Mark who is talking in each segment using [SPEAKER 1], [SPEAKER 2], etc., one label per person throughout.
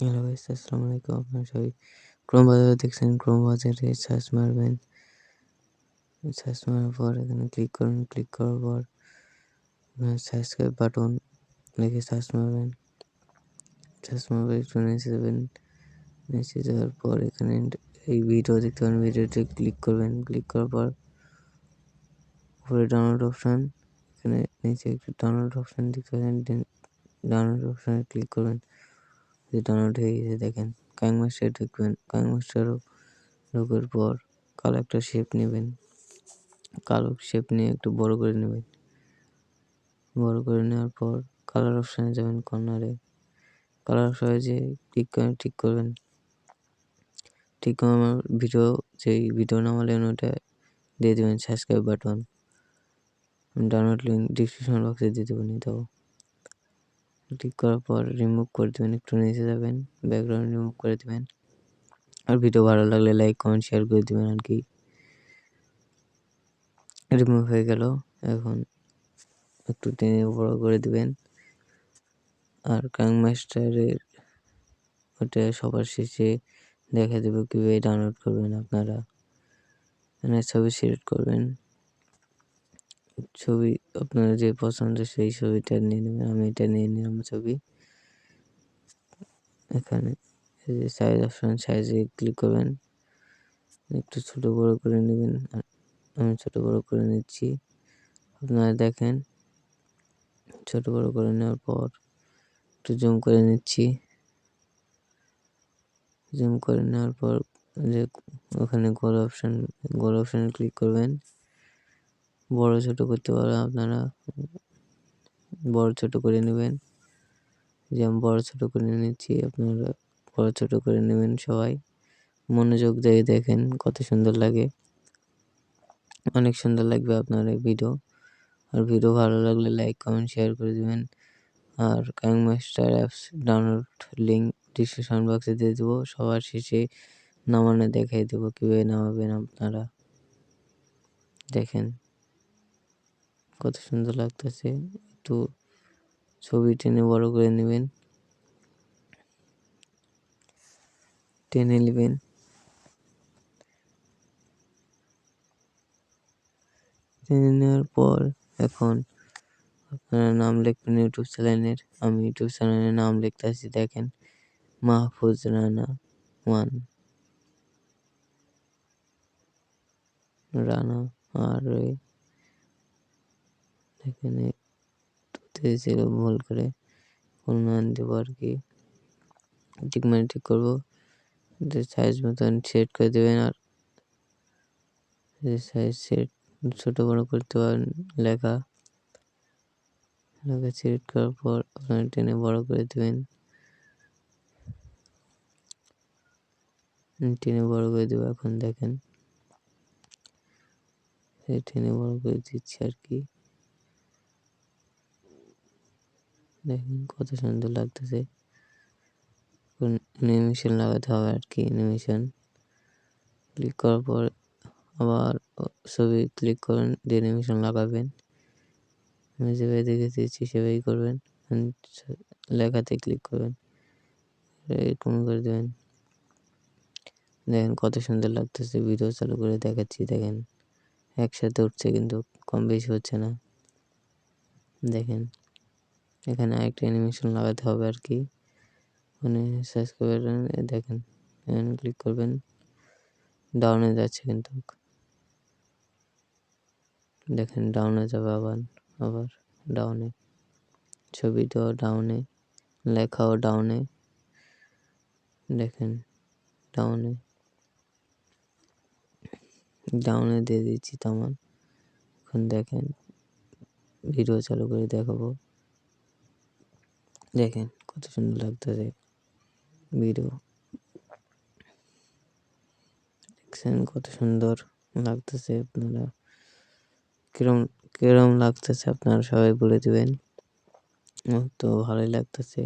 [SPEAKER 1] Hello guys, আসসালামু আলাইকুম। আপনারা সবাই ক্রোম বাজারে দেখছেন, ক্রোম বাজারে সার্চ মারবেন। সার্চ মারার পর এখানে ক্লিক করুন ক্লিক করার পর সাবস্ক্রাইব বাটন লিখে সার্চ মারবেন। সার্চ মারবে একটু নিচে যাবেন। নিচে যাওয়ার পর এখানে এই ভিডিও দেখতে পারেন ভিডিওতে ক্লিক করবেন। ক্লিক করার পর উপরে ডাউনলোড অপশান এখানে নিচে একটু ডাউনলোড অপশান দেখতে পাবেন ডাউনলোড অপশানে ক্লিক করবেন। যে ডাউনলোড হয়ে গেছে, দেখেন। কাইং মাস্টার দেখবেন কাইং মাস্টারও ঢোকার পর কালো একটা শেপ নেবেন। কালো শেপ নিয়ে একটু বড় করে নেবেন। বড় করে নেওয়ার পর কালার অপশানে যাবেন কর্নারে কালার অপশানে যে ক্লিক করে ঠিক করবেন। ঠিক করে আমার ভিডিও যেই ভিডিও নামালেন ওটা দিয়ে দেবেন subscribe button download link description বক্সে দিয়ে দেবেন এটাও ক্লিক করার পর রিমুভ করে দেবেন, একটু নিচে যাবেন ব্যাকগ্রাউন্ড রিমুভ করে দেবেন। আর ভিডিও ভালো লাগলে লাইক কমেন্ট শেয়ার করে দেবেন আর কি রিমুভ হয়ে গেল, এখন একটু টেনে বড় করে দেবেন। আর ক্রাং মাস্টারের ওটা সবার শেষে দেখা দেবে কীভাবে ডাউনলোড করবেন আপনারা। এখানে ছবি সিলেক্ট করবেন। ছবি আপনার যে পছন্দ সেই ছবিটা নিয়ে নেবেন। আমি এটা নিয়ে নিলাম ছবি। এখানে সাইজ অপশন সাইজে ক্লিক করবেন। একটু ছোট বড় করে নেবেন। আমি ছোট বড় করে নিচ্ছি। আপনারা দেখেন, ছোট বড় করে নেওয়ার পর একটু জুম করে নিচ্ছি। জুম করে নেওয়ার পর যে ওখানে গোল অপশান গোল অপশানে ক্লিক করবেন। বড় ছোট করতে পারেন আপনারা বড় ছোট করে নেবেন। যে আমি বড় ছোট করে নিচ্ছি, আপনারা বড় ছোট করে নেবেন সবাই। মনোযোগ দিয়ে দেখেন কত সুন্দর লাগে। অনেক সুন্দর লাগবে আপনার এই ভিডিও। আর ভিডিও ভালো লাগলে লাইক, কমেন্ট, শেয়ার করে দেবেন। আর কাইং master apps download link description বক্সে দিয়ে দেবো। সবার শেষে নামানো দেখাই দেবো, কীভাবে নামাবেন আপনারা। দেখেন। কত সুন্দর লাগতেছে। একটু ছবি টেনে বড় করে নেবেন। টেনে নেবেন। টেনে নেওয়ার পর এখন আপনারা নাম লিখবেন ইউটিউব চ্যানেলের। আমি ইউটিউব চ্যানেলের নাম লিখতে লিখতেছি, দেখেন। মাহফুজ রানা ওয়ান। রানা আর এখানে ছিল ভুল করে। অনুমান দেবো আর কি। ঠিক মানে ঠিক করব। সাইজ মতন সেট করে দেবেন আর সাইজ সেট ছোটো বড়ো করতে পারেন লেখা। লেখা সিলেক্ট করার পর আপনার টেনে বড় করে দেবেন। টেনে বড় করে দেবো এখন দেখেন। টেনে বড় করে দিচ্ছি আর কি। দেখেন কত সুন্দর লাগতেছে। অ্যানিমেশন লাগাতে হবে আর কি অ্যানিমেশন ক্লিক করার পর আবার ছবি ক্লিক করেন, দিয়ে অ্যানিমেশন লাগাবেন। আমি যেভাবে দেখে দিয়েছি সেভাবেই করবেন। লেখাতে ক্লিক করবেন। এরকম করে দেবেন? দেখেন কত সুন্দর লাগতেছে ভিডিও চালু করে দেখাচ্ছি, দেখেন। একসাথে উঠছে কিন্তু কম বেশি হচ্ছে না। দেখেন। এখানে আরেকটা অ্যানিমেশন লাগাতে হবে আর কি মানে সাবস্ক্রাইবার দেখেন, এখানে ক্লিক করবেন ডাউনে যাচ্ছে কিন্তু। দেখেন ডাউনে যাবে আবার আবার ডাউনে ছবিটাও ডাউনে লেখাও ডাউনে দেখেন ডাউনে ডাউনে দিয়ে দিচ্ছি তেমন এখন দেখেন ভিডিও চালু করে দেখাবো। দেখেন কত সুন্দর লাগতেছে ভিডিও দেখছেন কত সুন্দর লাগতেছে আপনারা। কিরম কিরম লাগতেছে আপনারা সবাই বলে দেবেন। তো ভালোই লাগতেছে।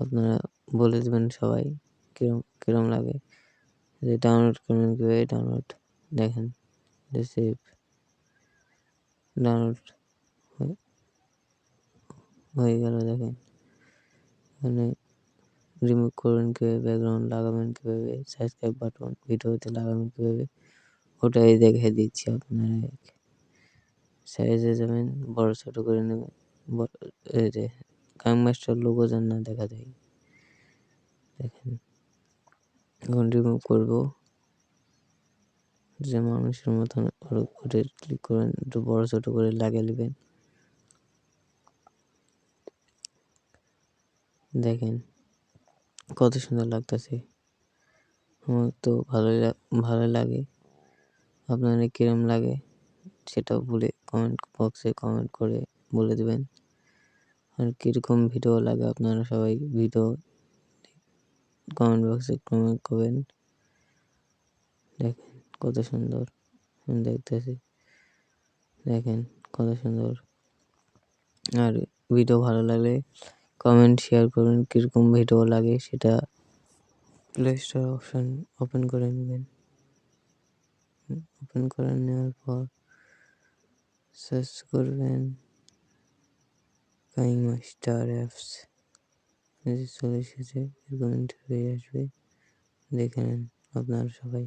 [SPEAKER 1] আপনারা বলে দেবেন সবাই কিরম কিরম লাগে। যে ডাউনলোড করবেন কীভাবে ডাউনলোড দেখেন যে সেভ ডাউনলোড হয়ে গেল দেখেন। এখানে রিমুভ করবেন কীভাবে ব্যাকগ্রাউন্ড লাগাবেন কীভাবে সাবস্ক্রাইব বাটন ভিডিওতে লাগাবেন কীভাবে, ওটাই দেখে দিচ্ছি আপনারা সাইজে যাবেন, বড় ছোট করে নেবেন এই যে কাং লোগো যেন না দেখা যায়। দেখেন, এখন রিমুভ করব। যে মানুষের মতন ওটা ক্লিক করেন, একটু বড় ছোট করে লাগিয়ে নেবেন। দেখেন, কত সুন্দর লাগতেছে। আমার তো ভালোই ভালোই লাগে। আপনাদের কিরম লাগে সেটা বলে কমেন্ট বক্সে কমেন্ট করে বলে দেবেন। আর কীরকম ভিডিও লাগে আপনারা সবাই ভিডিও কমেন্ট বক্সে কমেন্ট করবেন। দেখেন, কত সুন্দর দেখতেছি। দেখেন, কত সুন্দর। আর ভিডিও ভালো লাগলে কমেন্ট শেয়ার করুন, কীরকম ভিডিও লাগে সেটা প্লে স্টোর অপশান ওপেন করে নেবেন। ওপেন করে নেওয়ার পর সার্চ করবেন কাইং মাস্টার অ্যাপস চলে এসেছে, এরকম ইন্টারভিউ আসবে, দেখে নেন আপনারা সবাই।